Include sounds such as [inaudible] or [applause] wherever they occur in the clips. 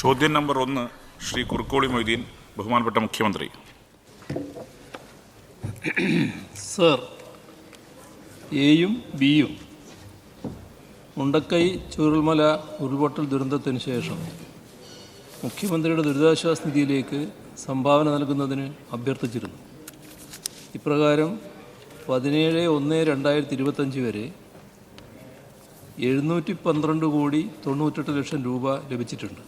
ചോദ്യം നമ്പർ ഒന്ന് ശ്രീ കുറുക്കോളി മൊയ്തീൻ ബഹുമാനപ്പെട്ട മുഖ്യമന്ത്രി. സർ എയും ബിയും മുണ്ടക്കൈ ചൂരൽമല ഉരുൾപൊട്ടൽ ദുരന്തത്തിന് ശേഷം മുഖ്യമന്ത്രിയുടെ ദുരിതാശ്വാസ നിധിയിലേക്ക് സംഭാവന നൽകുന്നതിന് അഭ്യർത്ഥിച്ചിരുന്നു. ഇപ്രകാരം പതിനേഴ് ഒന്ന് രണ്ടായിരത്തി ഇരുപത്തഞ്ച് വരെ എഴുന്നൂറ്റി പന്ത്രണ്ട് കോടി തൊണ്ണൂറ്റെട്ട് ലക്ഷം രൂപ ലഭിച്ചിട്ടുണ്ട്.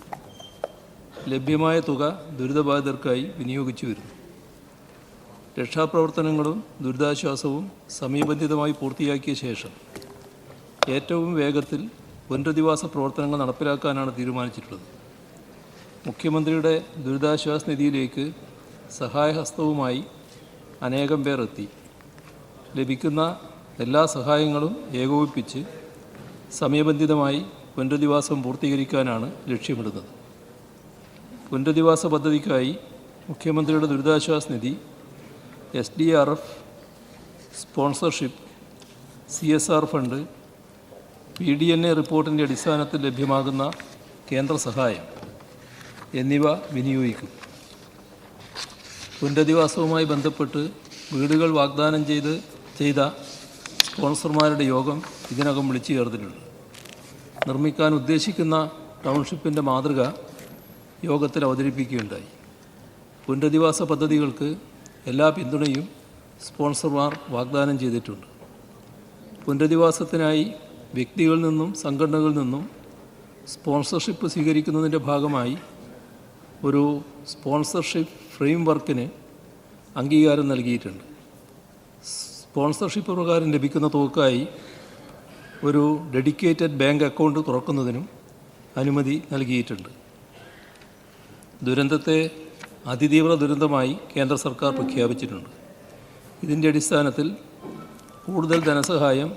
ലഭ്യമായ തുക ദുരിതബാധിതർക്കായി വിനിയോഗിച്ചു വരുന്നു. രക്ഷാപ്രവർത്തനങ്ങളും ദുരിതാശ്വാസവും സമയബന്ധിതമായി പൂർത്തിയാക്കിയ ശേഷം ഏറ്റവും വേഗത്തിൽ പുനരധിവാസ പ്രവർത്തനങ്ങൾ നടപ്പിലാക്കാനാണ് തീരുമാനിച്ചിട്ടുള്ളത്. മുഖ്യമന്ത്രിയുടെ ദുരിതാശ്വാസ നിധിയിലേക്ക് സഹായഹസ്തവുമായി അനേകം പേർ എത്തി. ലഭിക്കുന്ന എല്ലാ സഹായങ്ങളും ഏകോപിപ്പിച്ച് സമയബന്ധിതമായി പുനരധിവാസം പൂർത്തീകരിക്കാനാണ് ലക്ഷ്യമിടുന്നത്. പുനരധിവാസ പദ്ധതിക്കായി മുഖ്യമന്ത്രിയുടെ ദുരിതാശ്വാസ നിധി S D R F sponsorship C S R fund P D N A റിപ്പോർട്ടിന്റെ അടിസ്ഥാനത്തിൽ ലഭ്യമാകുന്ന കേന്ദ്ര സഹായം എന്നിവ വിനിയോഗിക്കും. പുനരധിവാസവുമായി ബന്ധപ്പെട്ട് വീടുകൾ വാഗ്ദാനം ചെയ്ത് ചെയ്ത സ്പോൺസർമാരുടെ യോഗം ഇതിനകം വിളിച്ചു ചേർത്തിട്ടുണ്ട്. നിർമ്മിക്കാൻ ഉദ്ദേശിക്കുന്ന ടൗൺഷിപ്പിന്റെ മാതൃക യോഗത്തിൽ അവതരിപ്പിക്കുകയുണ്ടായി. പുനരധിവാസ പദ്ധതികൾക്ക് എല്ലാ പിന്തുണയും സ്പോൺസർമാർ വാഗ്ദാനം ചെയ്തിട്ടുണ്ട്. പുനരധിവാസത്തിനായി വ്യക്തികളിൽ നിന്നും സംഘടനകളിൽ നിന്നും സ്പോൺസർഷിപ്പ് സ്വീകരിക്കുന്നതിന്റെ ഭാഗമായി ഒരു സ്പോൺസർഷിപ്പ് ഫ്രെയിം വർക്കിന് അംഗീകാരം നൽകിയിട്ടുണ്ട്. സ്പോൺസർഷിപ്പ് പ്രകാരം ലഭിക്കുന്ന തുകക്കായി ഒരു ഡെഡിക്കേറ്റഡ് ബാങ്ക് അക്കൗണ്ട് തുറക്കുന്നതിനും അനുമതി നൽകിയിട്ടുണ്ട്. ദുരന്തത്തെ അതിതീവ്ര ദുരന്തമായി കേന്ദ്ര സർക്കാർ പ്രഖ്യാപിച്ചിട്ടുണ്ട്. ഇതിന്റെ അടിസ്ഥാനത്തിൽ കൂടുതൽ ധനസഹായം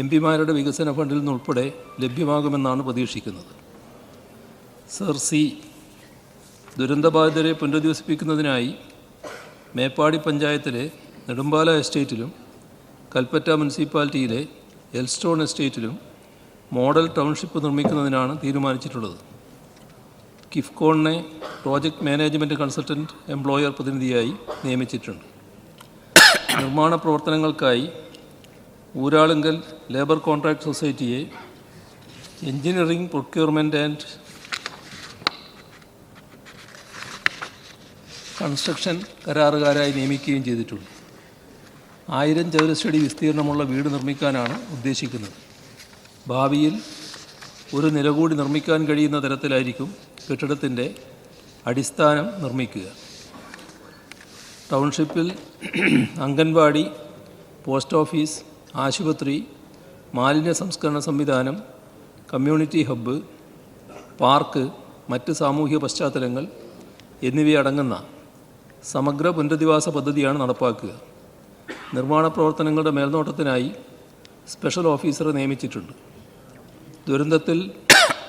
എം പിമാരുടെ വികസന ഫണ്ടിൽ നിന്നുൾപ്പെടെ ലഭ്യമാകുമെന്നാണ് പ്രതീക്ഷിക്കുന്നത്. സർ സി ദുരന്തബാധിതരെ പുനരധിവസിപ്പിക്കുന്നതിനായി മേപ്പാടി പഞ്ചായത്തിലെ നെടുമ്പാല എസ്റ്റേറ്റിലും കൽപ്പറ്റ മുനിസിപ്പാലിറ്റിയിലെ എൽസ്റ്റോൺ എസ്റ്റേറ്റിലും മോഡൽ ടൗൺഷിപ്പ് നിർമ്മിക്കുന്നതിനാണ് തീരുമാനിച്ചിട്ടുള്ളത്. കിഫ്കോണിനെ പ്രോജക്റ്റ് മാനേജ്മെന്റ് കൺസൾട്ടന്റ് എംപ്ലോയർ പ്രതിനിധിയായി നിയമിച്ചിട്ടുണ്ട്. നിർമ്മാണ പ്രവർത്തനങ്ങൾക്കായി ഊരാളുങ്കൽ ലേബർ കോൺട്രാക്ട് സൊസൈറ്റിയെ എഞ്ചിനീയറിംഗ് പ്രൊക്യൂർമെന്റ് ആൻഡ് കൺസ്ട്രക്ഷൻ കരാറുകാരായി നിയമിക്കുകയും ചെയ്തിട്ടുണ്ട്. ആയിരം ചതുരശ്രടി വിസ്തീർണമുള്ള വീട് നിർമ്മിക്കാനാണ് ഉദ്ദേശിക്കുന്നത്. ഭാവിയിൽ ഒരു നില കൂടി നിർമ്മിക്കാൻ കഴിയുന്ന തരത്തിലായിരിക്കും കെട്ടിടത്തിന്റെ അടിസ്ഥാനം നിർമ്മിക്കുക. ടൗൺഷിപ്പിൽ അംഗൻവാടി പോസ്റ്റ് ഓഫീസ് ആശുപത്രി മാലിന്യ സംസ്കരണ സംവിധാനം കമ്മ്യൂണിറ്റി ഹബ്ബ് പാർക്ക് മറ്റ് സാമൂഹിക പശ്ചാത്തലങ്ങൾ എന്നിവയടങ്ങുന്ന സമഗ്ര പുനരധിവാസ പദ്ധതിയാണ് നടപ്പാക്കുക. നിർമ്മാണ പ്രവർത്തനങ്ങളുടെ മേൽനോട്ടത്തിനായി സ്പെഷ്യൽ ഓഫീസറെ നിയമിച്ചിട്ടുണ്ട്. ദുരന്തത്തിൽ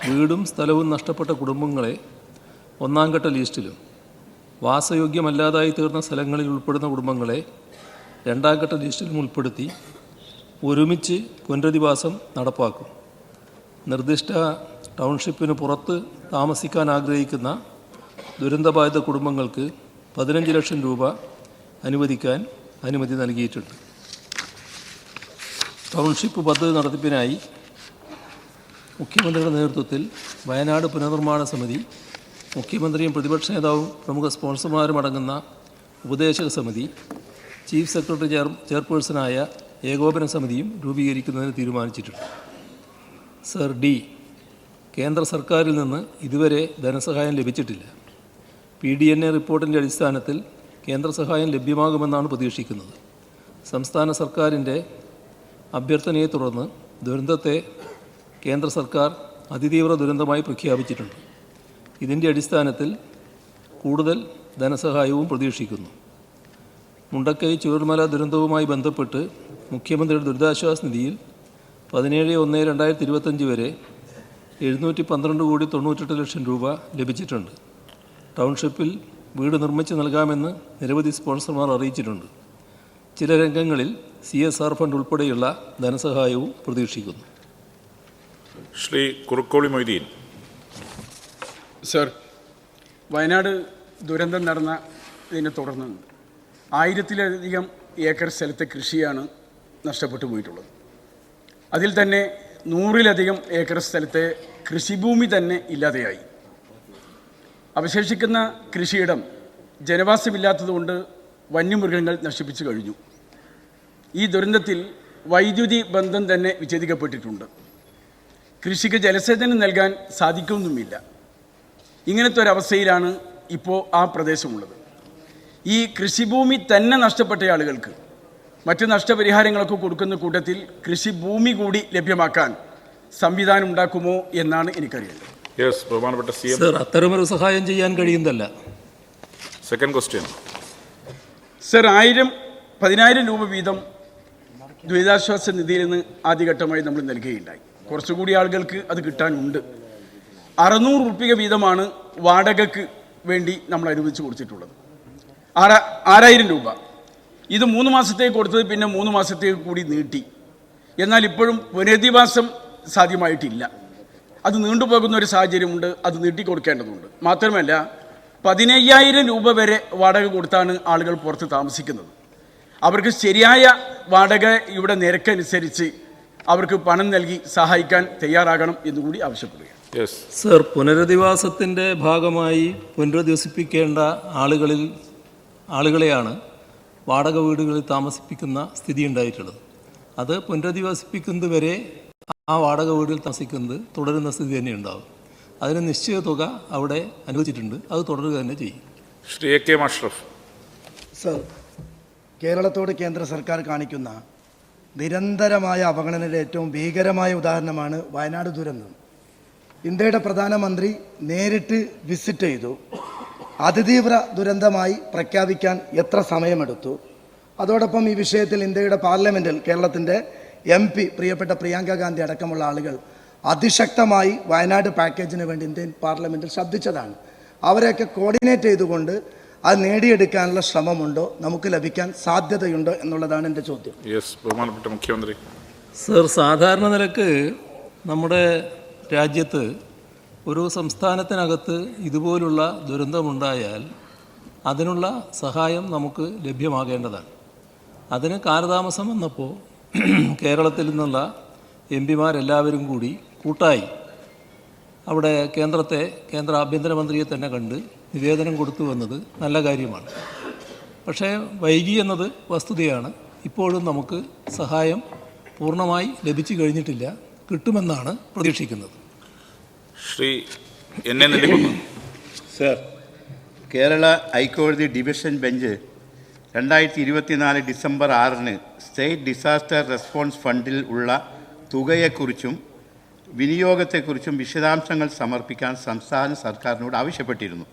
വീടും സ്ഥലവും നഷ്ടപ്പെട്ട കുടുംബങ്ങളെ ഒന്നാം ഘട്ട ലിസ്റ്റിലും വാസയോഗ്യമല്ലാതായി തീർന്ന സ്ഥലങ്ങളിൽ ഉൾപ്പെടുന്ന കുടുംബങ്ങളെ രണ്ടാം ഘട്ട ലിസ്റ്റിലും ഉൾപ്പെടുത്തി ഒരുമിച്ച് പുനരധിവാസം നടപ്പാക്കും. നിർദ്ദിഷ്ട ടൗൺഷിപ്പിന് പുറത്ത് താമസിക്കാൻ ആഗ്രഹിക്കുന്ന ദുരന്തബാധിത കുടുംബങ്ങൾക്ക് പതിനഞ്ച് ലക്ഷം രൂപ അനുവദിക്കാൻ അനുമതി നൽകിയിട്ടുണ്ട്. ടൗൺഷിപ്പ് പദ്ധതി നടത്തിപ്പിനായി മുഖ്യമന്ത്രിയുടെ നേതൃത്വത്തിൽ വയനാട് പുനർനിർമ്മാണ സമിതി മുഖ്യമന്ത്രിയും പ്രതിപക്ഷ നേതാവും പ്രമുഖ സ്പോൺസർമാരും അടങ്ങുന്ന ഉപദേശക സമിതി ചീഫ് സെക്രട്ടറി ചെയർ ചെയർപേഴ്സണായ ഏകോപന സമിതിയും രൂപീകരിക്കുന്നതിന് തീരുമാനിച്ചിട്ടുണ്ട്. സർ ഡി കേന്ദ്ര സർക്കാരിൽ നിന്ന് ഇതുവരെ ധനസഹായം ലഭിച്ചിട്ടില്ല. പി ഡി എൻ എ റിപ്പോർട്ടിന്റെ അടിസ്ഥാനത്തിൽ കേന്ദ്ര സഹായം ലഭ്യമാകുമെന്നാണ് പ്രതീക്ഷിക്കുന്നത്. സംസ്ഥാന സർക്കാരിന്റെ അഭ്യർത്ഥനയെ തുടർന്ന് ദുരന്തത്തെ കേന്ദ്ര സർക്കാർ അതിതീവ്ര ദുരന്തമായി പ്രഖ്യാപിച്ചിട്ടുണ്ട്. ഇതിന്റെ അടിസ്ഥാനത്തിൽ കൂടുതൽ ധനസഹായവും പ്രതീക്ഷിക്കുന്നു. മുണ്ടക്കൈ ചുവർമല ദുരന്തവുമായി ബന്ധപ്പെട്ട് മുഖ്യമന്ത്രിയുടെ ദുരിതാശ്വാസ നിധിയിൽ പതിനേഴ് ഒന്ന് രണ്ടായിരത്തി ഇരുപത്തഞ്ച് വരെ എഴുന്നൂറ്റി പന്ത്രണ്ട് കോടി തൊണ്ണൂറ്റെട്ട് ലക്ഷം രൂപ ലഭിച്ചിട്ടുണ്ട്. ടൗൺഷിപ്പിൽ വീട് നിർമ്മിച്ച് നൽകാമെന്ന് നിരവധി സ്പോൺസർമാർ അറിയിച്ചിട്ടുണ്ട്. ചില രംഗങ്ങളിൽ സി എസ് ആർ ഫണ്ട് ഉൾപ്പെടെയുള്ള ധനസഹായവും പ്രതീക്ഷിക്കുന്നു. ശ്രീ കുറുക്കോളി മൊയ്തീൻ. സർ വയനാട് ദുരന്തം നടന്ന ഇതിനെ തുടർന്ന് ആയിരത്തിലധികം ഏക്കർ സ്ഥലത്തെ കൃഷിയാണ് നഷ്ടപ്പെട്ടു പോയിട്ടുള്ളത്. അതിൽ തന്നെ നൂറിലധികം ഏക്കർ സ്ഥലത്തെ കൃഷിഭൂമി തന്നെ ഇല്ലാതെയായി. അവശേഷിക്കുന്ന കൃഷിയിടം ജനവാസമില്ലാത്തതുകൊണ്ട് വന്യമൃഗങ്ങൾ നശിപ്പിച്ചു കഴിഞ്ഞു. ഈ ദുരന്തത്തിൽ വൈദ്യുതി ബന്ധം തന്നെ വിച്ഛേദിക്കപ്പെട്ടിട്ടുണ്ട്. കൃഷിക്ക് ജലസേചനം നൽകാൻ സാധിക്കുന്നുമില്ല. ഇങ്ങനത്തെ ഒരവസ്ഥയിലാണ് ഇപ്പോൾ ആ പ്രദേശമുള്ളത്. ഈ കൃഷിഭൂമി തന്നെ നഷ്ടപ്പെട്ട ആളുകൾക്ക് മറ്റ് നഷ്ടപരിഹാരങ്ങളൊക്കെ കൊടുക്കുന്ന കൂട്ടത്തിൽ കൃഷിഭൂമി കൂടി ലഭ്യമാക്കാൻ സംവിധാനം ഉണ്ടാക്കുമോ എന്നാണ് എനിക്കറിയേണ്ടത്. യെസ് ബഹുമാനപ്പെട്ട സി എം. സർ അത്തരമൊരു സഹായം ചെയ്യാൻ കഴിയുന്നതല്ല. സെക്കൻഡ് ക്വസ്റ്റ്യൻ സർ ആയിരം പതിനായിരം രൂപ വീതം ദുരിതാശ്വാസ നിധിയിൽ നിന്ന് ആദ്യഘട്ടമായി നമ്മൾ നൽകുകയുണ്ടായി. കുറച്ചുകൂടി ആളുകൾക്ക് അത് കിട്ടാനുണ്ട്. അറുന്നൂറ് റുപ്യ വീതമാണ് വാടകയ്ക്ക് വേണ്ടി നമ്മൾ അനുവദിച്ച് കൊടുത്തിട്ടുള്ളത്. ആറ ആറായിരം രൂപ. ഇത് മൂന്ന് മാസത്തേക്ക് കൊടുത്തത് പിന്നെ മൂന്ന് മാസത്തേക്ക് കൂടി നീട്ടി. എന്നാൽ ഇപ്പോഴും പുനരധിവാസം സാധ്യമായിട്ടില്ല. അത് നീണ്ടുപോകുന്ന ഒരു സാഹചര്യമുണ്ട് അത് നീട്ടി നീട്ടിക്കൊടുക്കേണ്ടതുണ്ട്. മാത്രമല്ല പതിനയ്യായിരം രൂപ വരെ വാടക കൊടുത്താണ് ആളുകൾ പുറത്ത് താമസിക്കുന്നത്. അവർക്ക് ശരിയായ വാടക ഇവിടെ നിരക്കനുസരിച്ച് അവർക്ക് പണം നൽകി സഹായിക്കാൻ തയ്യാറാകണം എന്നുകൂടി ആവശ്യപ്പെടുകയാണ്. യെസ് സർ പുനരധിവാസത്തിന്റെ ഭാഗമായി പുനരധിവസിപ്പിക്കേണ്ട ആളുകളിൽ ആളുകളെയാണ് വാടക വീടുകളിൽ താമസിപ്പിക്കുന്ന സ്ഥിതി ഉണ്ടായിട്ടുള്ളത്. അത് പുനരധിവസിപ്പിക്കുന്നത് വരെ ആ വാടക വീടിൽ താമസിക്കുന്നത് തുടരുന്ന സ്ഥിതി തന്നെ ഉണ്ടാകും അതിന് നിശ്ചിത തുക അവിടെ അനുവദിച്ചിട്ടുണ്ട്. അത് തുടരുക തന്നെ ചെയ്യും. Shri A K Mashraf. Sir കേരളത്തോട് കേന്ദ്ര സർക്കാർ കാണിക്കുന്ന നിരന്തരമായ അവഗണനയുടെ ഏറ്റവും ഭീകരമായ ഉദാഹരണമാണ് വയനാട് ദുരന്തം. ഇന്ത്യയുടെ പ്രധാനമന്ത്രി നേരിട്ട് വിസിറ്റ് ചെയ്തു. അതിതീവ്ര ദുരന്തമായി പ്രഖ്യാപിക്കാൻ എത്ര സമയമെടുത്തു? അതോടൊപ്പം ഈ വിഷയത്തിൽ ഇന്ത്യയുടെ പാർലമെന്റിൽ കേരളത്തിന്റെ എം പി പ്രിയപ്പെട്ട പ്രിയങ്ക ഗാന്ധി അടക്കമുള്ള ആളുകൾ അതിശക്തമായി വയനാട് പാക്കേജിന് വേണ്ടി ഇന്ത്യൻ പാർലമെന്റിൽ ശബ്ദിച്ചതാണ്. അവരെയൊക്കെ കോർഡിനേറ്റ് ചെയ്തുകൊണ്ട് അത് നേടിയെടുക്കാനുള്ള ശ്രമമുണ്ടോ? നമുക്ക് ലഭിക്കാൻ സാധ്യതയുണ്ടോ എന്നുള്ളതാണ് എന്റെ ചോദ്യം. യെസ് ബഹുമാനപ്പെട്ട മുഖ്യമന്ത്രി. സർ സാധാരണ നിലയ്ക്ക് നമ്മുടെ രാജ്യത്ത് ഒരു സംസ്ഥാനത്തിനകത്ത് ഇതുപോലുള്ള ദുരന്തമുണ്ടായാൽ അതിനുള്ള സഹായം നമുക്ക് ലഭ്യമാകേണ്ടതാണ്. അതിന് കാലതാമസം വന്നപ്പോൾ [clears throat] കേരളത്തിൽ നിന്നുള്ള എം പിമാരെല്ലാവരും കൂടി കൂട്ടായി അവിടെ കേന്ദ്രത്തെ കേന്ദ്ര ആഭ്യന്തരമന്ത്രിയെ തന്നെ കണ്ട് നിവേദനം കൊടുത്തു വന്നത് നല്ല കാര്യമാണ്. പക്ഷേ വൈകി എന്നത് വസ്തുതയാണ്. ഇപ്പോഴും നമുക്ക് സഹായം പൂർണമായി ലഭിച്ചു കഴിഞ്ഞിട്ടില്ല. കിട്ടുമെന്നാണ് പ്രതീക്ഷിക്കുന്നത്. ശ്രീ എന്നെ സർ കേരള ഹൈക്കോടതി ഡിവിഷൻ ബെഞ്ച് രണ്ടായിരത്തി ഇരുപത്തിനാല് ഡിസംബർ ആറിന് സ്റ്റേറ്റ് ഡിസാസ്റ്റർ റെസ്പോൺസ് ഫണ്ടിൽ ഉള്ള തുകയെക്കുറിച്ചും വിനിയോഗത്തെക്കുറിച്ചും വിശദാംശങ്ങൾ സമർപ്പിക്കാൻ സംസ്ഥാന സർക്കാരിനോട് ആവശ്യപ്പെട്ടിരുന്നു.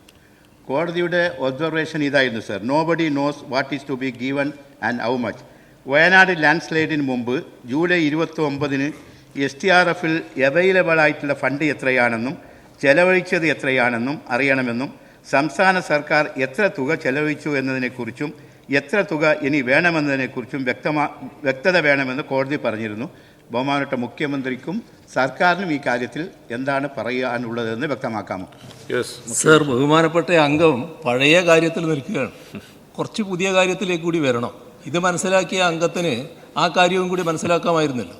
കോടതിയുടെ ഒബ്സർവേഷൻ ഇതായിരുന്നു sir nobody knows what is to be given and how much Wayanad land സ്ലൈഡിന് മുമ്പ് ജൂലൈ ഇരുപത്തി ഒമ്പതിന് എസ് ടി ആർ എഫിൽ അവൈലബിൾ ആയിട്ടുള്ള ഫണ്ട് എത്രയാണെന്നും ചെലവഴിച്ചത് എത്രയാണെന്നും അറിയണമെന്നും സംസ്ഥാന സർക്കാർ എത്ര തുക ചെലവഴിച്ചു എന്നതിനെക്കുറിച്ചും എത്ര തുക ഇനി വേണമെന്നതിനെക്കുറിച്ചും വ്യക്തമാ വ്യക്തത വേണമെന്ന് കോടതി പറഞ്ഞിരുന്നു. ബഹുമാനപ്പെട്ട മുഖ്യമന്ത്രിക്കും സർക്കാരിനും ഈ കാര്യത്തിൽ എന്താണ് പറയാനുള്ളതെന്ന് വ്യക്തമാക്കാമോ? യെസ് സർ ബഹുമാനപ്പെട്ട അംഗം പഴയ കാര്യത്തിൽ നിൽക്കുകയാണ്. കുറച്ച് പുതിയ കാര്യത്തിലേക്ക് കൂടി വരണം. ഇത് മനസ്സിലാക്കിയ അംഗത്തിന് ആ കാര്യവും കൂടി മനസ്സിലാക്കാമായിരുന്നില്ല.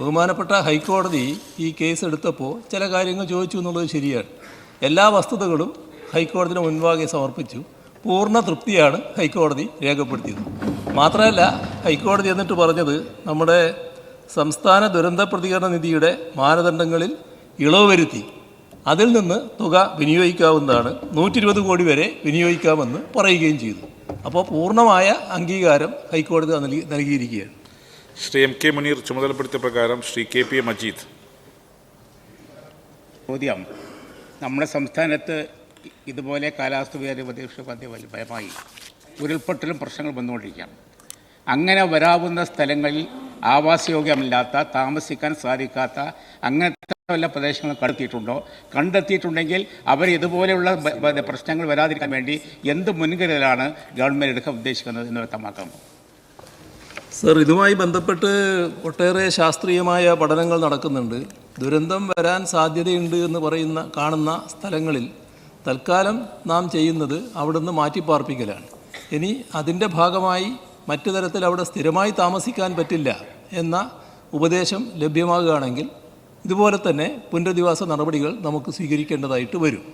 ബഹുമാനപ്പെട്ട ഹൈക്കോടതി ഈ കേസ് എടുത്തപ്പോൾ ചില കാര്യങ്ങൾ ചോദിച്ചു എന്നുള്ളത് ശരിയാണ്. എല്ലാ വസ്തുതകളും ഹൈക്കോടതിന് മുൻപാകെ സമർപ്പിച്ചു. പൂർണ തൃപ്തിയാണ് ഹൈക്കോടതി രേഖപ്പെടുത്തിയത്. മാത്രമല്ല ഹൈക്കോടതി എന്നിട്ട് പറഞ്ഞത് നമ്മുടെ സംസ്ഥാന ദുരന്ത പ്രതികരണ നിധിയുടെ മാനദണ്ഡങ്ങളിൽ ഇളവ് വരുത്തി. അതിൽ നിന്ന് തുക വിനിയോഗിക്കാവുന്നതാണ്. നൂറ്റി ഇരുപത് കോടി വരെ വിനിയോഗിക്കാമെന്ന് പറയുകയും ചെയ്തു. അപ്പോൾ പൂർണമായ അംഗീകാരം ഹൈക്കോടതി നൽകി നൽകിയിരിക്കുകയാണ്. ശ്രീ എം കെ മുനീർ ചുമതലപ്പെടുത്തിയ പ്രകാരം Shri K P A Majeed ചോദ്യം. നമ്മുടെ സംസ്ഥാനത്ത് ഇതുപോലെ കാലാവസ്ഥ വ്യതിയാന ഭയമായി ഉരുൾപൊട്ടലും പ്രശ്നങ്ങൾ വന്നുകൊണ്ടിരിക്കുകയാണ്. അങ്ങനെ വരാവുന്ന സ്ഥലങ്ങളിൽ ആവാസയോഗ്യമല്ലാത്ത താമസിക്കാൻ സാധിക്കാത്ത അങ്ങനത്തെ വല്ല പ്രദേശങ്ങൾ കണ്ടെത്തിയിട്ടുണ്ടോ? കണ്ടെത്തിയിട്ടുണ്ടെങ്കിൽ അവർ ഇതുപോലെയുള്ള പ്രശ്നങ്ങൾ വരാതിരിക്കാൻ വേണ്ടി എന്ത് മുൻകരുതലാണ് ഗവൺമെന്റ് എടുക്കാൻ ഉദ്ദേശിക്കുന്നത് എന്ന് വ്യക്തമാക്കാമോ സർ ഇതുമായി ബന്ധപ്പെട്ട് ഒട്ടേറെ ശാസ്ത്രീയമായ പഠനങ്ങൾ നടക്കുന്നുണ്ട്. ദുരന്തം വരാൻ സാധ്യതയുണ്ട് എന്ന് പറയുന്ന കാണുന്ന സ്ഥലങ്ങളിൽ തൽക്കാലം നാം ചെയ്യുന്നത് അവിടുന്ന് മാറ്റിപ്പാർപ്പിക്കലാണ്. ഇനി അതിന്റെ ഭാഗമായി മറ്റു തരത്തിൽ അവിടെ സ്ഥിരമായി താമസിക്കാൻ പറ്റില്ല എന്ന ഉപദേശം ലഭ്യമാകുകയാണെങ്കിൽ ഇതുപോലെ തന്നെ പുനരധിവാസ നടപടികൾ നമുക്ക് സ്വീകരിക്കേണ്ടതായിട്ട് വരും.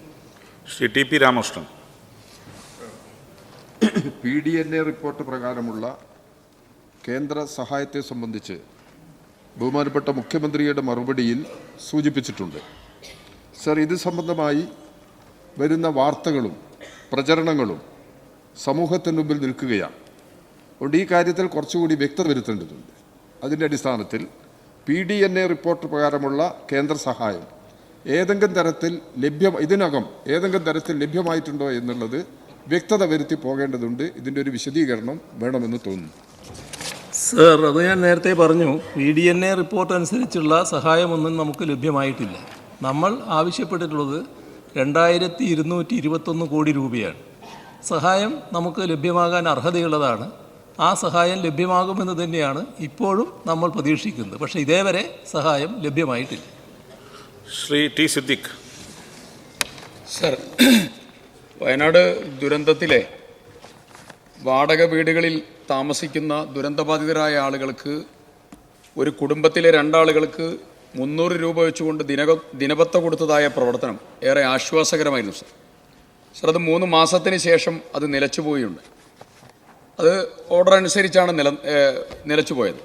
Shri T P Ramakrishnan. P D N A report പ്രകാരമുള്ള കേന്ദ്ര സഹായത്തെ സംബന്ധിച്ച് ബഹുമാനപ്പെട്ട മുഖ്യമന്ത്രിയുടെ മറുപടിയിൽ സൂചിപ്പിച്ചിട്ടുണ്ട്. സർ ഇത് സംബന്ധമായി വരുന്ന വാർത്തകളും പ്രചരണങ്ങളും സമൂഹത്തിന് മുമ്പിൽ നിൽക്കുകയാണ്. അതുകൊണ്ട് ഈ കാര്യത്തിൽ കുറച്ചുകൂടി വ്യക്തത വരുത്തേണ്ടതുണ്ട്. അതിന്റെ അടിസ്ഥാനത്തിൽ P D N A report പ്രകാരമുള്ള കേന്ദ്ര സഹായം ഏതെങ്കിലും തരത്തിൽ ലഭ്യം ഇതിനകം ഏതെങ്കിലും തരത്തിൽ ലഭ്യമായിട്ടുണ്ടോ എന്നുള്ളത് വ്യക്തത വരുത്തി പോകേണ്ടതുണ്ട്. ഇതിന്റെ ഒരു വിശദീകരണം വേണമെന്ന് തോന്നുന്നു. സർ അത് ഞാൻ നേരത്തെ പറഞ്ഞു P D N A report അനുസരിച്ചുള്ള സഹായമൊന്നും നമുക്ക് ലഭ്യമായിട്ടില്ല. നമ്മൾ ആവശ്യപ്പെട്ടിട്ടുള്ളത് രണ്ടായിരത്തി ഇരുന്നൂറ്റി ഇരുപത്തൊന്ന് കോടി രൂപയാണ്. സഹായം നമുക്ക് ലഭ്യമാകാൻ അർഹതയുള്ളതാണ്. ആ സഹായം ലഭ്യമാകുമെന്ന് തന്നെയാണ് ഇപ്പോഴും നമ്മൾ പ്രതീക്ഷിക്കുന്നത്. പക്ഷേ ഇതേവരെ സഹായം ലഭ്യമായിട്ടില്ല. ശ്രീ ടി സിദ്ദിഖ്. സർ വയനാട് ദുരന്തത്തിലെ വാടക വീടുകളിൽ താമസിക്കുന്ന ദുരന്തബാധിതരായ ആളുകൾക്ക് ഒരു കുടുംബത്തിലെ രണ്ടാളുകൾക്ക് മുന്നൂറ് രൂപ വെച്ചുകൊണ്ട് ദിന ദിനപത്ത കൊടുത്തതായ പ്രവർത്തനം ഏറെ ആശ്വാസകരമായിരുന്നു സർ. സർ അത് മൂന്ന് മാസത്തിന് ശേഷം അത് നിലച്ചുപോയുണ്ട് അത് ഓർഡർ അനുസരിച്ചാണ് നില നിലച്ചു പോയത്.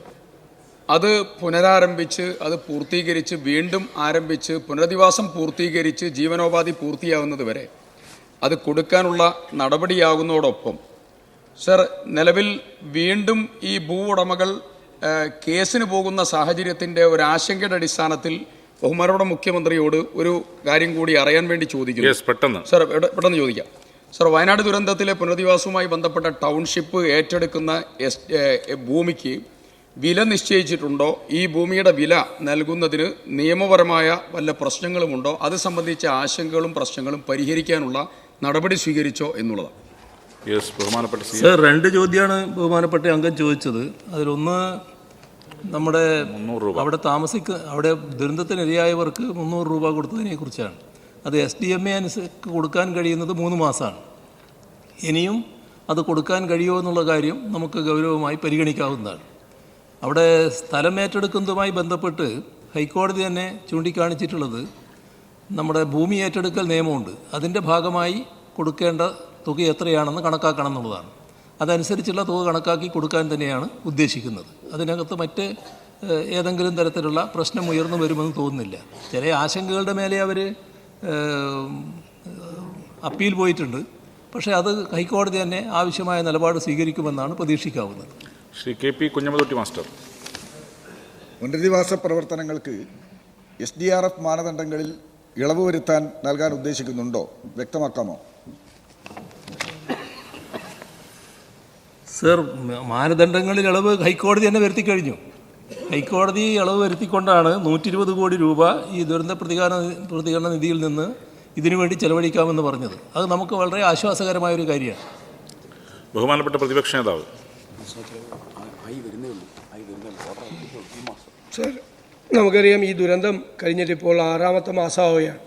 അത് പുനരാരംഭിച്ച് അത് പൂർത്തീകരിച്ച് വീണ്ടും ആരംഭിച്ച് പുനരധിവാസം പൂർത്തീകരിച്ച് ജീവനോപാധി പൂർത്തിയാകുന്നത് വരെ അത് കൊടുക്കാനുള്ള നടപടിയാകുന്നതോടൊപ്പം സർ നിലവിൽ വീണ്ടും ഈ ഭൂ ഉടമകൾ കേസിന് പോകുന്ന സാഹചര്യത്തിന്റെ ഒരു ആശങ്കയുടെ അടിസ്ഥാനത്തിൽ ബഹുമാനപ്പെട്ട മുഖ്യമന്ത്രിയോട് ഒരു കാര്യം കൂടി അറിയാൻ വേണ്ടി ചോദിക്കുന്നു. പെട്ടെന്ന്. സർ പെട്ടെന്ന് ചോദിക്കാം. സാർ വയനാട് ദുരന്തത്തിലെ പുനരധിവാസവുമായി ബന്ധപ്പെട്ട ടൗൺഷിപ്പ് ഏറ്റെടുക്കുന്ന എസ് ഭൂമിക്ക് വില നിശ്ചയിച്ചിട്ടുണ്ടോ? ഈ ഭൂമിയുടെ വില നൽകുന്നതിന് നിയമപരമായ വല്ല പ്രശ്നങ്ങളുമുണ്ടോ? അത് സംബന്ധിച്ച ആശങ്കകളും പ്രശ്നങ്ങളും പരിഹരിക്കാനുള്ള നടപടി സ്വീകരിച്ചോ എന്നുള്ളതാണ്. യെസ് ബഹുമാനപ്പെട്ട സർ രണ്ട് ചോദ്യമാണ് ബഹുമാനപ്പെട്ട അംഗം ചോദിച്ചത്. അതിലൊന്ന് നമ്മുടെ അവിടെ താമസിക്ക അവിടെ ദുരന്തത്തിനിരയായവർക്ക് മുന്നൂറ് രൂപ കൊടുത്തതിനെ കുറിച്ചാണ് അത് എസ് ഡി എം എ അനുസരിച്ച് കൊടുക്കാൻ കഴിയുന്നത് മൂന്ന് മാസമാണ് ഇനിയും അത് കൊടുക്കാൻ കഴിയുമോ എന്നുള്ള കാര്യം നമുക്ക് ഗൗരവമായി പരിഗണിക്കാവുന്നതാണ്. അവിടെ സ്ഥലം ഏറ്റെടുക്കുന്നതുമായി ബന്ധപ്പെട്ട് ഹൈക്കോടതി തന്നെ ചൂണ്ടിക്കാണിച്ചിട്ടുള്ളത് നമ്മുടെ ഭൂമി ഏറ്റെടുക്കൽ നിയമമുണ്ട്. അതിന്റെ ഭാഗമായി കൊടുക്കേണ്ട തുക എത്രയാണെന്ന് കണക്കാക്കണം എന്നുള്ളതാണ്. അതനുസരിച്ചുള്ള തുക കണക്കാക്കി കൊടുക്കാൻ തന്നെയാണ് ഉദ്ദേശിക്കുന്നത്. അതിനകത്ത് മറ്റ് ഏതെങ്കിലും തരത്തിലുള്ള പ്രശ്നം ഉയർന്നു വരുമെന്ന് തോന്നുന്നില്ല. ചില ആശങ്കകളുടെ മേലെ അവർ അപ്പീൽ പോയിട്ടുണ്ട്. പക്ഷേ അത് ഹൈക്കോടതി തന്നെ ആവശ്യമായ നിലപാട് സ്വീകരിക്കുമെന്നാണ് പ്രതീക്ഷിക്കാവുന്നത്. Shri K P Kunhammadutty master. പുനരധിവാസ പ്രവർത്തനങ്ങൾക്ക് എസ് ഡി ആർ എഫ് മാനദണ്ഡങ്ങളിൽ ഇളവ് വരുത്താൻ നൽകാൻ ഉദ്ദേശിക്കുന്നുണ്ടോ? വ്യക്തമാക്കാമോ? സർ മാനദണ്ഡങ്ങളിൽ ഇളവ് ഹൈക്കോടതി തന്നെ വരുത്തി കഴിഞ്ഞു ഹൈക്കോടതി ഇളവ് വരുത്തിക്കൊണ്ടാണ് നൂറ്റി ഇരുപത് കോടി രൂപ ഈ ദുരന്ത പ്രതികാര പ്രതികരണ നിധിയിൽ നിന്ന് ഇതിനുവേണ്ടി ചെലവഴിക്കാമെന്ന് പറഞ്ഞത്. അത് നമുക്ക് വളരെ ആശ്വാസകരമായ ഒരു കാര്യമാണ്. ബഹുമാനപ്പെട്ട പ്രതിപക്ഷ നേതാവ്. സർ നമുക്കറിയാം ഈ ദുരന്തം കഴിഞ്ഞിട്ട് ഇപ്പോൾ ആറാമത്തെ മാസമാവുകയാണ്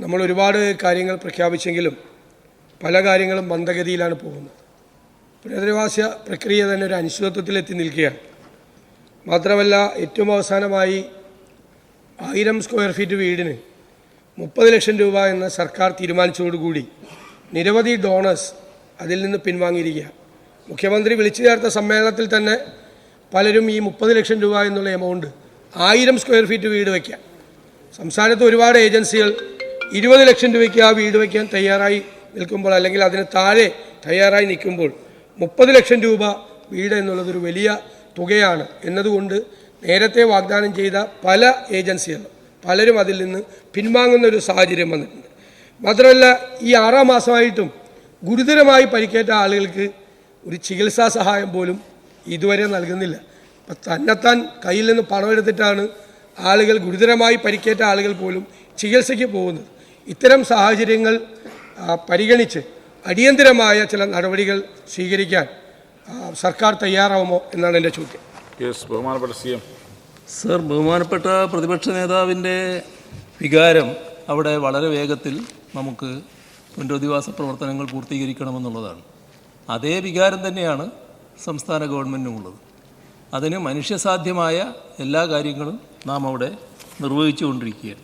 നമ്മൾ ഒരുപാട് കാര്യങ്ങൾ പ്രഖ്യാപിച്ചെങ്കിലും പല കാര്യങ്ങളും മന്ദഗതിയിലാണ് പോകുന്നത്. പുനരധിവാസ പ്രക്രിയ തന്നെ ഒരു അനിശ്ചിതത്വത്തിലെത്തി നിൽക്കുകയാണ്. മാത്രമല്ല ഏറ്റവും അവസാനമായി ആയിരം സ്ക്വയർ ഫീറ്റ് വീടിന് മുപ്പത് ലക്ഷം രൂപ എന്ന സർക്കാർ തീരുമാനിച്ചതോടുകൂടി നിരവധി ഡോണേഴ്സ് അതിൽ നിന്ന് പിൻവാങ്ങിയിരിക്കുക. മുഖ്യമന്ത്രി വിളിച്ചു ചേർത്ത സമ്മേളനത്തിൽ തന്നെ പലരും ഈ മുപ്പത് ലക്ഷം രൂപ എന്നുള്ള എമൗണ്ട് ആയിരം സ്ക്വയർ ഫീറ്റ് വീട് വയ്ക്കാം സംസ്ഥാനത്ത് ഒരുപാട് ഏജൻസികൾ ഇരുപത് ലക്ഷം രൂപയ്ക്ക് ആ വീട് വയ്ക്കാൻ തയ്യാറായി നിൽക്കുമ്പോൾ അല്ലെങ്കിൽ അതിന് താഴെ തയ്യാറായി നിൽക്കുമ്പോൾ മുപ്പത് ലക്ഷം രൂപ വീട് എന്നുള്ളതൊരു വലിയ തുകയാണ് എന്നതുകൊണ്ട് നേരത്തെ വാഗ്ദാനം ചെയ്ത പല ഏജൻസികളും പലരും അതിൽ നിന്ന് പിൻവാങ്ങുന്ന ഒരു സാഹചര്യം വന്നിട്ടുണ്ട്. മാത്രമല്ല ഈ ആറാം മാസമായിട്ടും ഗുരുതരമായി പരിക്കേറ്റ ആളുകൾക്ക് ഒരു ചികിത്സാ സഹായം പോലും ഇതുവരെ നൽകുന്നില്ല. അപ്പം തന്നെത്താൻ കയ്യിൽ നിന്ന് പണമെടുത്തിട്ടാണ് ആളുകൾ ഗുരുതരമായി പരിക്കേറ്റ ആളുകൾ പോലും ചികിത്സയ്ക്ക് പോകുന്നത്. ഇത്തരം സാഹചര്യങ്ങൾ പരിഗണിച്ച് അടിയന്തരമായ ചില നടപടികൾ സ്വീകരിക്കാൻ സർക്കാർ തയ്യാറാവുമോ എന്നാണ് എന്റെ ചോദ്യം. യെസ് ബഹുമാനപ്പെട്ട സി എം. സർ ബഹുമാനപ്പെട്ട പ്രതിപക്ഷ നേതാവിന്റെ വികാരം അവിടെ വളരെ വേഗത്തിൽ നമുക്ക് പുനരധിവാസ പ്രവർത്തനങ്ങൾ പൂർത്തീകരിക്കണമെന്നുള്ളതാണ്. അതേ വികാരം തന്നെയാണ് സംസ്ഥാന ഗവൺമെന്റിനുമുള്ളത് അതിന് മനുഷ്യസാധ്യമായ എല്ലാ കാര്യങ്ങളും നാം അവിടെ നിർവഹിച്ചുകൊണ്ടിരിക്കുകയാണ്.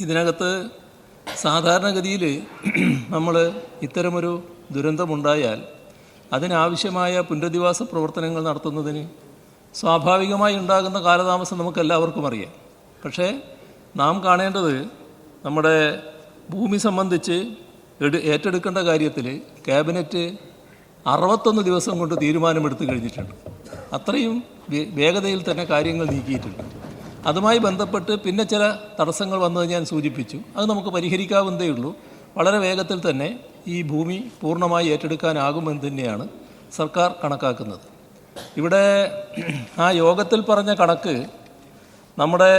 ഇതിനകത്ത് സാധാരണഗതിയിൽ നമ്മൾ ഇത്തരമൊരു ദുരന്തമുണ്ടായാൽ അതിനാവശ്യമായ പുനരധിവാസ പ്രവർത്തനങ്ങൾ നടത്തുന്നതിന് സ്വാഭാവികമായി ഉണ്ടാകുന്ന കാലതാമസം നമുക്ക് എല്ലാവർക്കും അറിയാം. പക്ഷേ നാം കാണേണ്ടത് നമ്മുടെ ഭൂമി സംബന്ധിച്ച് ഏറ്റെടുക്കേണ്ട കാര്യത്തിൽ ക്യാബിനറ്റ് അറുപത്തൊന്ന് ദിവസം കൊണ്ട് തീരുമാനമെടുത്തു കഴിഞ്ഞിട്ടുണ്ട്. അത്രയും വേഗതയിൽ തന്നെ കാര്യങ്ങൾ നീക്കിയിട്ടുണ്ട്. അതുമായി ബന്ധപ്പെട്ട് പിന്നെ ചില തടസ്സങ്ങൾ വന്നത് ഞാൻ സൂചിപ്പിച്ചു. അത് നമുക്ക് പരിഹരിക്കാവുന്നതേ ഉള്ളൂ. വളരെ വേഗത്തിൽ തന്നെ ഈ ഭൂമി പൂർണമായി ഏറ്റെടുക്കാനാകുമെന്ന് തന്നെയാണ് സർക്കാർ കണക്കാക്കുന്നത്. ഇവിടെ ആ യോഗത്തിൽ പറഞ്ഞ കണക്ക് നമ്മുടെ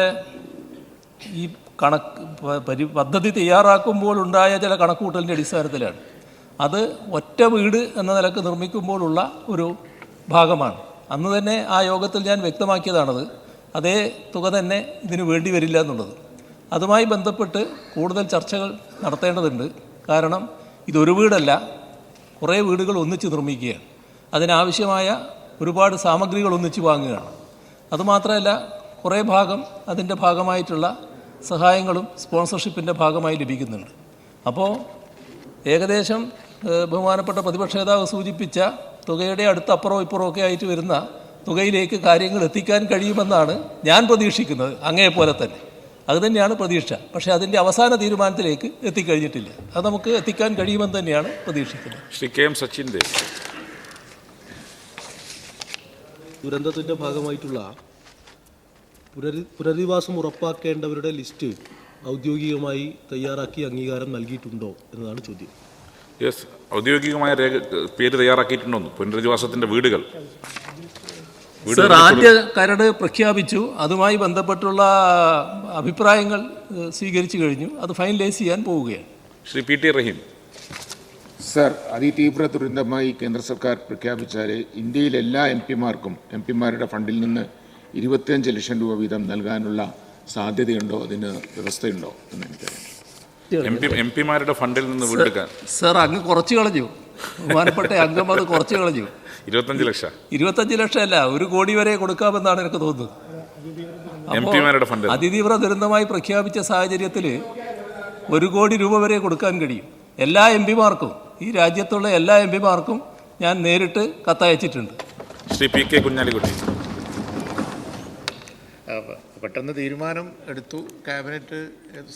ഈ കണക്ക് പരി പദ്ധതി തയ്യാറാക്കുമ്പോൾ ഉണ്ടായ ചില കണക്കുകൂട്ടലിന്റെ അടിസ്ഥാനത്തിലാണ്. അത് ഒറ്റ വീട് എന്ന നിലയ്ക്ക് നിർമ്മിക്കുമ്പോഴുള്ള ഒരു ഭാഗമാണ്. അന്ന് തന്നെ ആ യോഗത്തിൽ ഞാൻ വ്യക്തമാക്കിയതാണത്. അതേ തുക തന്നെ ഇതിന് വേണ്ടി വരില്ല എന്നുള്ളത്. അതുമായി ബന്ധപ്പെട്ട് കൂടുതൽ ചർച്ചകൾ നടത്തേണ്ടതുണ്ട്. കാരണം ഇതൊരു വീടല്ല. കുറേ വീടുകൾ ഒന്നിച്ച് നിർമ്മിക്കുകയാണ്. അതിനാവശ്യമായ ഒരുപാട് സാമഗ്രികൾ ഒന്നിച്ച് വാങ്ങുകയാണ്. അതുമാത്രമല്ല കുറേ ഭാഗം അതിന്റെ ഭാഗമായിട്ടുള്ള സഹായങ്ങളും സ്പോൺസർഷിപ്പിന്റെ ഭാഗമായി ലഭിക്കുന്നുണ്ട്. അപ്പോൾ ഏകദേശം ബഹുമാനപ്പെട്ട പ്രതിപക്ഷ നേതാവ് സൂചിപ്പിച്ച തുകയുടെ അടുത്ത് അപ്പുറവും ഇപ്പുറവും ഒക്കെ ആയിട്ട് വരുന്ന തുകയിലേക്ക് കാര്യങ്ങൾ എത്തിക്കാൻ കഴിയുമെന്നാണ് ഞാൻ പ്രതീക്ഷിക്കുന്നത്. അങ്ങേപോലെ തന്നെ. അതുതന്നെയാണ് പ്രതീക്ഷ. പക്ഷേ അതിന്റെ അവസാന തീരുമാനത്തിലേക്ക് എത്തിക്കഴിഞ്ഞിട്ടില്ല. അത് നമുക്ക് എത്തിക്കാൻ കഴിയുമെന്ന് തന്നെയാണ് പ്രതീക്ഷിക്കുന്നത്. ശ്രീ കെ എം സച്ചിൻ ദേവ് ദുരന്തത്തിന്റെ ഭാഗമായിട്ടുള്ള പുനരി പുനരധിവാസം ഉറപ്പാക്കേണ്ടവരുടെ ലിസ്റ്റ് ഔദ്യോഗികമായി തയ്യാറാക്കി അംഗീകാരം നൽകിയിട്ടുണ്ടോ എന്നതാണ് ചോദ്യം. യെസ് ഔദ്യോഗികമായ രേഖ പേര് തയ്യാറാക്കിയിട്ടുണ്ടോ പുനരധിവാസത്തിന്റെ വീടുകൾ. സർ ആദ്യ കരട് പ്രഖ്യാപിച്ചു. അതുമായി ബന്ധപ്പെട്ടുള്ള അഭിപ്രായങ്ങൾ സ്വീകരിച്ചു കഴിഞ്ഞു. അത് ഫൈനലൈസ് ചെയ്യാൻ പോവുകയാണ്. Shri P T Rahim. Sir അതിതീവ്ര ദുരന്തമായി കേന്ദ്ര സർക്കാർ പ്രഖ്യാപിച്ചാൽ ഇന്ത്യയിലെ എല്ലാ എം പിമാർക്കും എം പിമാരുടെ ഫണ്ടിൽ നിന്ന് ഇരുപത്തിയഞ്ച് ലക്ഷം രൂപ വീതം നൽകാനുള്ള സാധ്യതയുണ്ടോ? അതിന് വ്യവസ്ഥയുണ്ടോ? എന്ന് എനിക്കറിയാം എം പിമാരുടെ ഫണ്ടിൽ നിന്ന് വീണ്ടെടുക്കാൻ സർ അങ്ങ് കുറച്ച് കളഞ്ഞു. ബഹുമാനപ്പെട്ട അംഗം അത് കുറച്ച് കളഞ്ഞു. ഇരുപത്തഞ്ച് ലക്ഷം. ഇരുപത്തഞ്ച് ലക്ഷം അല്ല ഒരു കോടി വരെ കൊടുക്കാമെന്നാണ് എനിക്ക് തോന്നുന്നത്. അതിതീവ്ര ദുരന്തമായി പ്രഖ്യാപിച്ച സാഹചര്യത്തിൽ ഒരു കോടി രൂപ വരെ കൊടുക്കാൻ കഴിയും. എല്ലാ എം പിമാർക്കും ഈ രാജ്യത്തുള്ള എല്ലാ എം പിമാർക്കും ഞാൻ നേരിട്ട് കത്തയച്ചിട്ടുണ്ട്. Shri P K Kunhalikutty. പെട്ടെന്ന് തീരുമാനം എടുത്തു. ക്യാബിനറ്റ്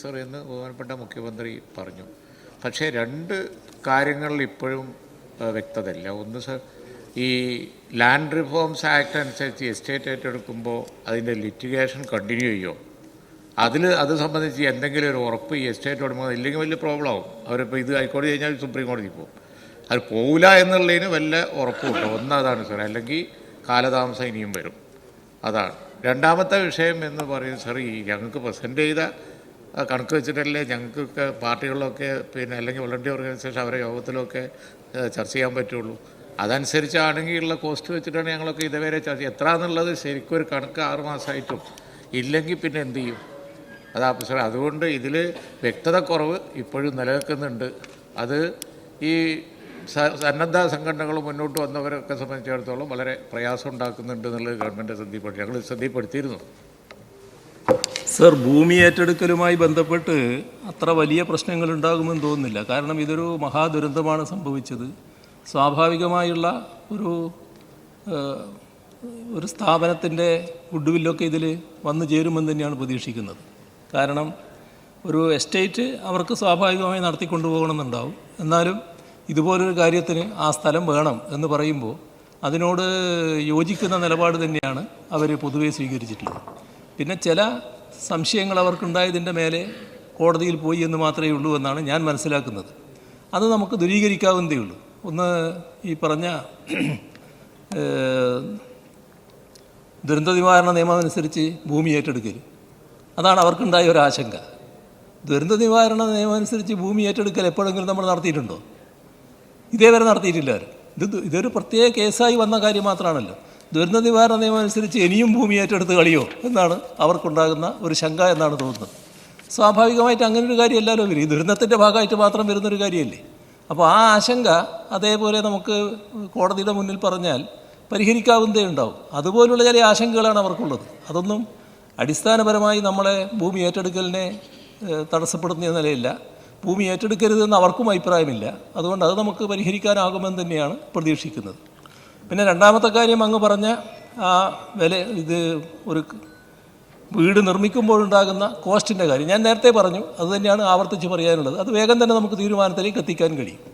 സർ എന്ന് ബഹുമാനപ്പെട്ട മുഖ്യമന്ത്രി പറഞ്ഞു. പക്ഷേ രണ്ട് കാര്യങ്ങളിൽ ഇപ്പോഴും വ്യക്തതയില്ല. ഒന്ന് സർ ഈ ലാൻഡ് റിഫോംസ് ആക്ട് അനുസരിച്ച് എസ്റ്റേറ്റ് ഏറ്റെടുക്കുമ്പോൾ അതിന്റെ ലിറ്റിഗേഷൻ കണ്ടിന്യൂ ചെയ്യുമോ അതിൽ അത് സംബന്ധിച്ച് എന്തെങ്കിലും ഒരു ഉറപ്പ് ഈ എസ്റ്റേറ്റ് ഉടമ ഇല്ലെങ്കിൽ വലിയ പ്രോബ്ലം ആവും. അവരിപ്പോൾ ഇത് ഹൈക്കോടതി കഴിഞ്ഞാൽ സുപ്രീം കോടതി പോകും അത് പോവില്ല എന്നുള്ളതിന് വല്ല ഉറപ്പുണ്ടോ ഒന്ന് അതാണ് സാർ. അല്ലെങ്കിൽ കാലതാമസം ഇനിയും വരും. അതാണ്. രണ്ടാമത്തെ വിഷയം എന്ന് പറയും സർ ഈ ഞങ്ങൾക്ക് പ്രസന്റ് ചെയ്ത കണക്ക് വെച്ചിട്ടല്ലേ ഞങ്ങൾക്കൊക്കെ പാർട്ടികളിലൊക്കെ പിന്നെ അല്ലെങ്കിൽ വോളണ്ടിയർ ഓർഗനൈസേഷൻ അവരെ യോഗത്തിലൊക്കെ ചർച്ച ചെയ്യാൻ പറ്റുള്ളൂ. അതനുസരിച്ചാണെങ്കിൽ ഉള്ള കോസ്റ്റ് വെച്ചിട്ടാണ് ഞങ്ങളൊക്കെ ഇതുവരെ ചർച്ച എത്ര എന്നുള്ളത് ശരിക്കും ഒരു കണക്ക് ആറ് മാസമായിട്ടും ഇല്ലെങ്കിൽ പിന്നെ എന്ത് ചെയ്യും? അതാ സാർ അതുകൊണ്ട് ഇതിൽ വ്യക്തത കുറവ് ഇപ്പോഴും നിലനിൽക്കുന്നുണ്ട്. അത് ഈ സന്നദ്ധ സംഘടനകൾ മുന്നോട്ട് വന്നവരൊക്കെ സംബന്ധിച്ചിടത്തോളം വളരെ പ്രയാസം ഉണ്ടാക്കുന്നുണ്ട് എന്നുള്ളത് ഗവൺമെന്റ് ശ്രദ്ധപ്പെടുത്തി ഞങ്ങൾ ശ്രദ്ധപ്പെടുത്തിയിരുന്നു സർ ഭൂമി ഏറ്റെടുക്കലുമായി ബന്ധപ്പെട്ട് അത്ര വലിയ പ്രശ്നങ്ങൾ ഉണ്ടാകുമെന്ന് തോന്നുന്നില്ല. കാരണം ഇതൊരു മഹാദുരന്തമാണ് സംഭവിച്ചത്. സ്വാഭാവികമായുള്ള ഒരു ഒരു സ്ഥാപനത്തിന്റെ ഗുഡ്വില്ലൊക്കെ ഇതിൽ വന്നു ചേരുമെന്ന് തന്നെയാണ് പ്രതീക്ഷിക്കുന്നത്. കാരണം ഒരു എസ്റ്റേറ്റ് അവർക്ക് സ്വാഭാവികമായി നടത്തിക്കൊണ്ടുപോകണമെന്നുണ്ടാവും. എന്നാലും ഇതുപോലൊരു കാര്യത്തിന് ആ സ്ഥലം വേണം എന്ന് പറയുമ്പോൾ അതിനോട് യോജിക്കുന്ന നിലപാട് തന്നെയാണ് അവർ പൊതുവെ സ്വീകരിച്ചിട്ടുള്ളത്. പിന്നെ ചില സംശയങ്ങൾ അവർക്കുണ്ടായതിന്റെ മേലെ കോടതിയിൽ പോയി എന്ന് മാത്രമേ ഉള്ളൂ എന്നാണ് ഞാൻ മനസ്സിലാക്കുന്നത്. അത് നമുക്ക് ദുരീകരിക്കാവുന്നതേ ഉള്ളൂ. ഒന്ന് ഈ പറഞ്ഞ ദുരന്ത നിവാരണ നിയമം അനുസരിച്ച് ഭൂമി ഏറ്റെടുക്കൽ അതാണ് അവർക്കുണ്ടായ ഒരു ആശങ്ക. ദുരന്ത നിവാരണ നിയമം അനുസരിച്ച് ഭൂമി ഏറ്റെടുക്കൽ എപ്പോഴെങ്കിലും നമ്മൾ നടത്തിയിട്ടുണ്ടോ? ഇതേവരെ നടത്തിയിട്ടില്ല അവർ ഇത് ഇതൊരു പ്രത്യേക കേസായി വന്ന കാര്യം മാത്രമാണല്ലോ. ദുരന്ത നിവാരണ നിയമം അനുസരിച്ച് ഇനിയും ഭൂമി ഏറ്റെടുത്ത് കളിയോ എന്നാണ് അവർക്കുണ്ടാകുന്ന ഒരു ശങ്ക എന്നാണ് തോന്നുന്നത്. സ്വാഭാവികമായിട്ട് അങ്ങനെ ഒരു കാര്യമല്ലല്ലോ വരും ഈ ദുരന്തത്തിന്റെ ഭാഗമായിട്ട് മാത്രം വരുന്നൊരു കാര്യമല്ലേ? അപ്പോൾ ആ ആശങ്ക അതേപോലെ നമുക്ക് കോടതിയുടെ മുന്നിൽ പറഞ്ഞാൽ പരിഹരിക്കാവുന്നതേ ഉണ്ടാവും. അതുപോലുള്ള ചില ആശങ്കകളാണ് അവർക്കുള്ളത്. അതൊന്നും അടിസ്ഥാനപരമായി നമ്മളെ ഭൂമി ഏറ്റെടുക്കലിനെ തടസ്സപ്പെടുത്തുന്ന നിലയില്ല. ഭൂമി ഏറ്റെടുക്കരുതെന്ന് അവർക്കും അഭിപ്രായമില്ല. അതുകൊണ്ട് അത് നമുക്ക് പരിഹരിക്കാനാകുമെന്ന് തന്നെയാണ് പ്രതീക്ഷിക്കുന്നത്. പിന്നെ രണ്ടാമത്തെ കാര്യം അങ്ങ് പറഞ്ഞ ആ വില ഇത് ഒരു വീട് നിർമ്മിക്കുമ്പോഴുണ്ടാകുന്ന കോസ്റ്റിന്റെ കാര്യം. ഞാൻ നേരത്തെ പറഞ്ഞു അത് തന്നെയാണ് ആവർത്തിച്ച് പറയാനുള്ളത്. അത് വേഗം തന്നെ നമുക്ക് തീരുമാനത്തിലേക്ക് എത്തിക്കാൻ കഴിയും.